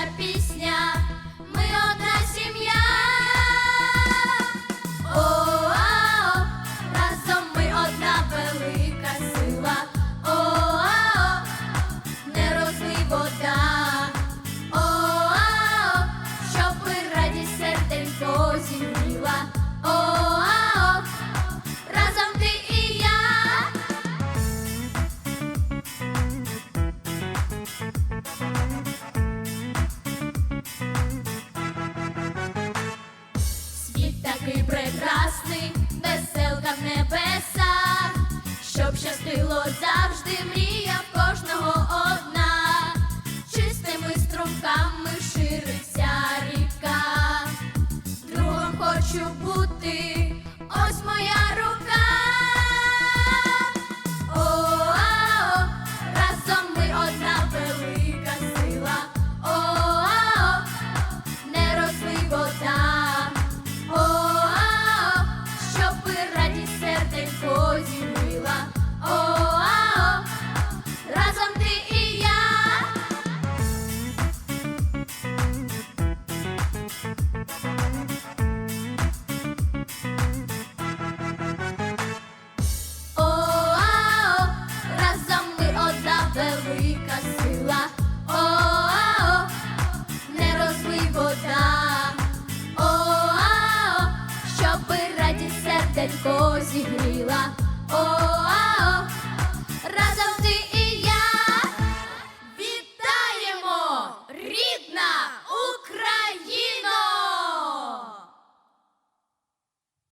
happy Мило завжди мрія кожного одна, чистими струмками шириться ріка, другом хочу бути. легко зігріла.